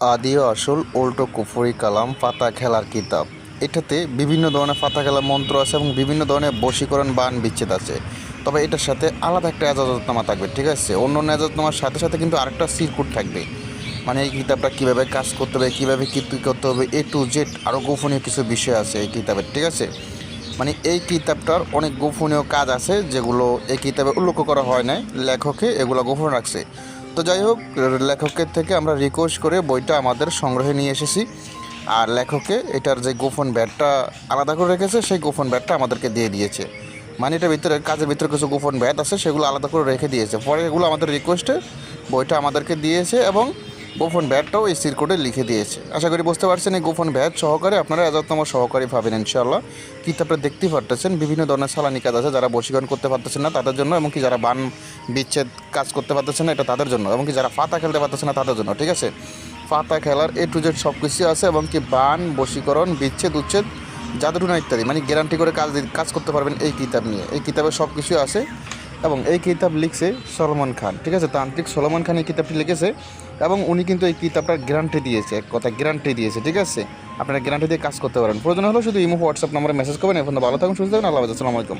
আদি আসল উল্টো কুফরি কালাম, পাতা খেলার কিতাব। এটাতে বিভিন্ন ধরনের পাতা খেলার মন্ত্র আছে এবং বিভিন্ন ধরনের বশীকরণ বান বিচ্ছেদ আছে। তবে এটার সাথে আলাদা একটা এজাজতনামা থাকবে, ঠিক আছে? অন্য অন্য এজাজতনামার সাথে সাথে কিন্তু আরেকটা সিরকুট থাকবে। মানে এই কিতাবটা কীভাবে কাজ করতে হবে, কীভাবে কী করতে হবে এ টু জেড আরও গোপনীয় কিছু বিষয় আছে এই কিতাবের, ঠিক আছে? মানে এই কিতাবটার অনেক গোপনীয় কাজ আছে যেগুলো এই কিতাবে উল্লেখ করা হয় নাই, লেখকে এগুলো গোপন রাখছে। তো যাই হোক, লেখকের থেকে আমরা রিকোয়েস্ট করে বইটা আমাদের সংগ্রহে নিয়ে এসেছি। আর লেখকে এটার যে গোপন ব্যাটটা আলাদা করে রেখেছে, সেই গোপন ব্যাটটা আমাদেরকে দিয়ে দিয়েছে। মানে এটার ভিতরে কাজের ভিতরে কিছু গোপন ব্যাট আছে, সেগুলো আলাদা করে রেখে দিয়েছে। পরে এগুলো আমাদের রিকোয়েস্টে বইটা আমাদেরকে দিয়েছে এবং গোপন ব্যাটটাও এই সিরকোডে লিখে দিয়েছে। আশা করি বুঝতে পারছেন, এই গোপন ব্যাট সহকারে আপনারা এজাততম সহকারী পাবেন ইনশাল্লাহ কিতাবটা দেখতেই পারতেছেন, বিভিন্ন ধরনের সালানি কাজ আছে, যারা বশীকরণ করতে পারতেছেন না তাদের জন্য, এমনকি যারা বান বিচ্ছেদ কাজ করতে পারতেছেন না, এটা তাদের জন্য, এমনকি যারা পাতা খেলতে পারতেছেন না তাদের জন্য, ঠিক আছে? পাতা খেলার এ টু জেড সব কিছু আছে এবং কি বান, বশীকরণ, বিচ্ছেদ, উচ্ছেদ জাদুটুনা ইত্যাদি মানে গ্যারান্টি করে কাজ কাজ করতে পারবেন এই কিতাব নিয়ে। এই কিতাবে সব কিছু আছে। এবং এই কিতাব লিখছে সলমান খান, ঠিক আছে? তান্ত্রিক সলমান খান এই কিতাবটি লিখেছে এবং উনি কিন্তু এই কিতাবটার গ্যারান্টি দিয়েছে, এক কথা গ্যারান্টি দিয়েছে, ঠিক আছে? আপনারা গ্যারান্টি দিয়ে কাজ করতে পারেন। প্রয়োজন হলে শুধু ইমো, হোয়াটসঅ্যাপ নম্বরে মেসেজ করবেন। এখন ভালো থাকুন, সুস্থ থাকুন, আল্লাহ আসসালামু আলাইকুম।